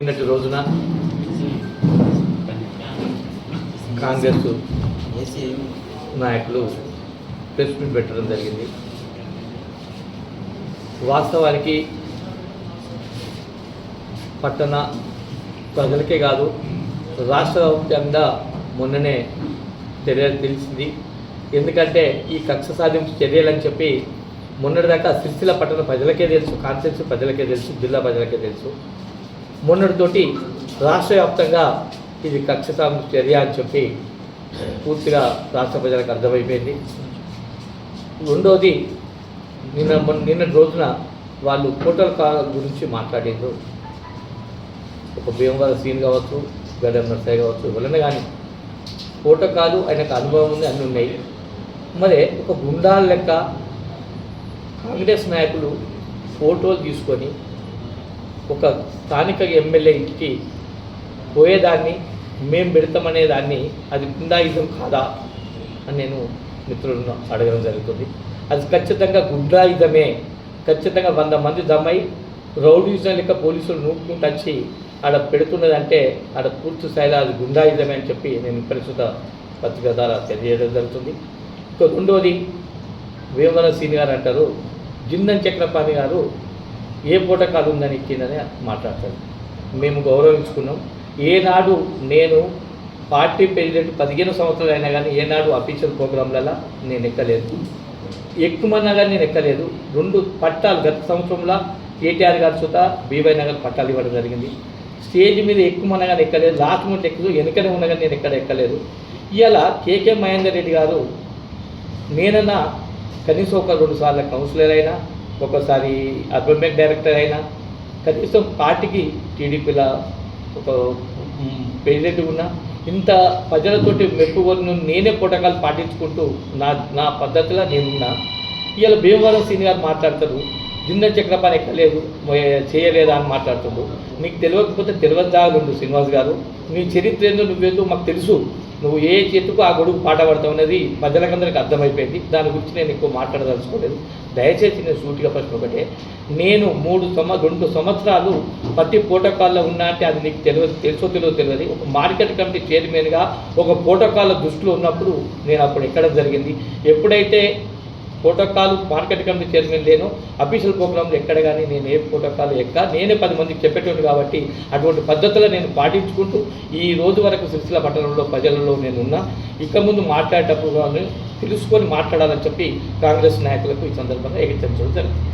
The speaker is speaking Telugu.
నిన్నటి రోజున కాంగ్రెస్ నాయకులు ప్రెస్ మీట్ పెట్టడం జరిగింది. వాస్తవానికి పట్టణ ప్రజలకే కాదు రాష్ట్ర వ్యాప్తంగా మొన్ననే చర్యలు తెలిసింది ఎందుకంటే ఈ కక్ష సాధింపు చర్యలని చెప్పి మొన్నటిదాకా సిరిసిల్ల పట్టణ ప్రజలకే తెలుసు కాన్స్టిట్యూన్సీ ప్రజలకే తెలుసు జిల్లా ప్రజలకే తెలుసు. మొన్నటితోటి రాష్ట్ర వ్యాప్తంగా ఇది కక్ష చర్య అని చెప్పి పూర్తిగా రాష్ట్ర ప్రజలకు అర్థమైపోయింది. రెండోది నిన్న మొన్న నిన్నటి రోజున వాళ్ళు కోటల గురించి మాట్లాడిండ్రు. ఒక భీమవరం సీన్ కావచ్చు గడ్డం నర్సయ్య కావచ్చు ఎవరైనా కానీ కోటకాలు ఆయనకు అనుభవం ఉంది అన్నీ ఉన్నాయి. మరి ఒక గుండాల లెక్క కాంగ్రెస్ నాయకులు ఫోటోలు తీసుకొని ఒక స్థానిక ఎమ్మెల్యే ఇంటికి పోయేదాన్ని మేం పెడతామనే దాన్ని అది గుండాయుధం కాదా అని నేను మిత్రులను అడగడం జరుగుతుంది. అది ఖచ్చితంగా గుండాయుధమే. ఖచ్చితంగా వంద మంది దమ్మై రౌడీజం లెక్క పోలీసులు నూపుకుంటూ వచ్చి ఆడ పెడుతున్నదంటే ఆడ పూర్తి స్థాయిలో అది గుండాయుధమే అని చెప్పి నేను ప్రస్తుత పత్రిక ద్వారా తెలియజేయడం జరుగుతుంది. ఇంకా రెండవది వేమన సీని గారు అంటారు జిందన్ చక్రపాణి గారు ఏ పూటకాలు ఉందని ఎక్కిందని మాట్లాడతాడు. మేము గౌరవించుకున్నాం. ఏనాడు నేను పార్టీ ప్రెసిడెంట్ పదిహేను సంవత్సరాలు అయినా కానీ ఏనాడు అఫీషియల్ ప్రోగ్రాంలలో నేను ఎక్కలేదు. ఎక్కుమన్నా కానీ నేను ఎక్కలేదు. రెండు పట్టాలు గత సంవత్సరంలో కేటీఆర్ గారి చూత బీవై నగర్ పట్టాలు ఇవ్వడం జరిగింది. స్టేజ్ మీద ఎక్కుమన్నా కానీ ఎక్కలేదు. లాస్ట్ మూమెంట్ ఎక్కువ వెనుకనే ఉన్నా కానీ నేను ఎక్కడ ఎక్కలేదు. ఇలా కేకే మహేందర్ రెడ్డి గారు నేనన్నా కనీసం ఒక రెండు సార్లు కౌన్సిలర్ అయినా ఒకసారి అర్బన్ బ్యాంక్ డైరెక్టర్ అయినా కనీసం పార్టీకి టీడీపీలో ఒక మ్, ప్రెసిడెంట్ ఉన్నా ఇంత ప్రజలతోటి మెప్పుకొని నేనే పోటకాలు పాటించుకుంటూ నా నా పద్ధతిలో నేనున్నా. ఇవాళ భీమవరం సీని గారు మాట్లాడతారు. జింద చక్రపాణి ఎక్కలేదు చేయలేదా అని మాట్లాడుతుండ్రు. నీకు తెలియకపోతే తెలియదాగుండు శ్రీనివాస్ గారు. నీ చరిత్ర ఏందో నువ్వేందో మాకు తెలుసు. నువ్వు ఏ చేతుకు ఆ గొడుగు పాట పడతావు అనేది ప్రజలకందరికీ అర్థమైపోయింది. దాని గురించి నేను ఎక్కువ మాట్లాడదలుచుకోలేదు. దయచేసి నేను సూటిగా ప్రశ్న ఒకటే. నేను మూడు సంవ రెండు సంవత్సరాలు ప్రతి ప్రోటోకాల్లో ఉన్నా అంటే అది నీకు తెలియదు తెలుసో తెలియదు తెలియదు. ఒక మార్కెట్ కమిటీ చైర్మన్గా ఒక ప్రోటోకాల్ దృష్టిలో ఉన్నప్పుడు నేను అప్పుడు ఎక్కడం జరిగింది. ఎప్పుడైతే ప్రోటోకాల్ మార్కెట్ కమిటీ చైర్మన్ లేను. అఫీషియల్ ప్రోగ్రాంలు ఎక్కడ కానీ నేను ఏ ప్రోటోకాల్ ఎక్క నేనే పది మందికి చెప్పేటోడు కాబట్టి అటువంటి పద్ధతులు నేను పాటించుకుంటూ ఈ రోజు వరకు సిరిసిల పట్టణంలో ప్రజలలో నేను ఉన్నా ఇక ముందు మాట్లాడేటప్పుడు తెలుసుకొని మాట్లాడాలని చెప్పి కాంగ్రెస్ నాయకులకు ఈ సందర్భంగా హెచ్చరించడం జరుగుతుంది.